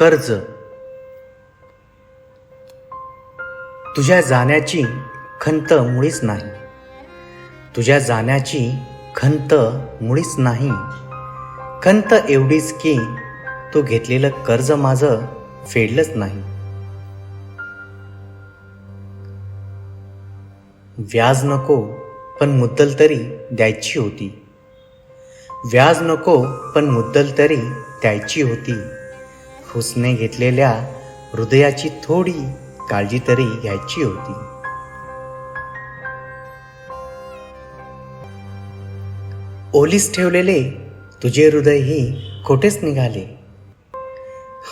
कर्ज. तुझ्या जाण्याची खंत मुळीच नाही. तुझ्या जाण्याची खंत मुळीच नाही. खंत एवढीच की तू घेतलेलं कर्ज माझं फेडलंच नाही. व्याज नको पण मुद्दल तरी द्यायची होती. व्याज नको पण मुद्दल तरी द्यायची होती. फुसने घेतलेल्या हृदयाची थोडी काळजी तरी घ्यायची होती. ओलीस ठेवलेले तुझे हृदयही खोटेच निघाले.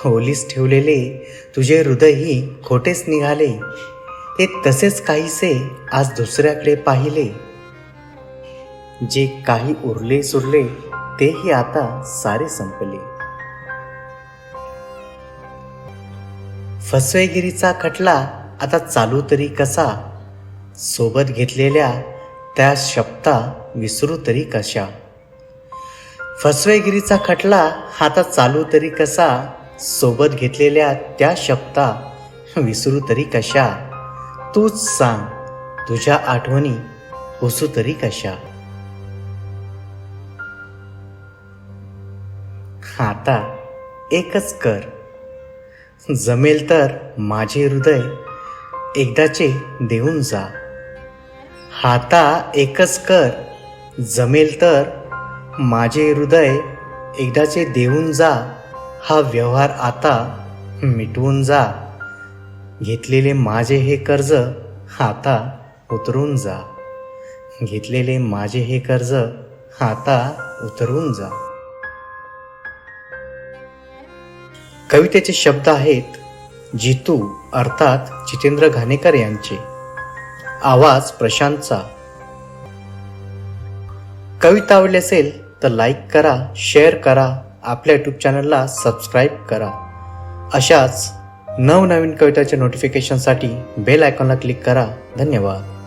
ओलीस ठेवलेले तुझे हृदयही खोटेच निघाले. ते तसेच काहीसे आज दुसऱ्याकडे पाहिले. जे काही उरले सुरले तेही आता सारे संपले. फसवेगिरीचा खटला आता चालू तरी कसा? सोबत घेतलेल्या त्या शब्दा विसरू तरी कशा? फसवेगिरीचा खटला आता चालू तरी कसा? सोबत घेतलेल्या त्या शब्दा विसरू तरी कशा? तूच सांग तुझ्या आठवणी पुसू तरी कशा? आता एकच कर. जमेल तर माझे हृदय एकदाचे देऊन जा. हाता एकच कर जमेल तर माझे हृदय एकदाचे देऊन जा. हा व्यवहार आता मिटवून जा. घेतलेले माझे हे कर्ज आता उतरून जा. घेतलेले माझे हे कर्ज आता उतरून जा. कवितेचे शब्द आहेत जितू अर्थात जितेंद्र घाणेकर यांचे. आवाज प्रशांतचा. कविता आवडली असेल तर लाईक करा शेअर करा आपल्या यूट्यूब चॅनलला सबस्क्राईब करा. अशाच नवनवीन कविताच्या नोटिफिकेशनसाठी बेल आयकॉनला क्लिक करा. धन्यवाद.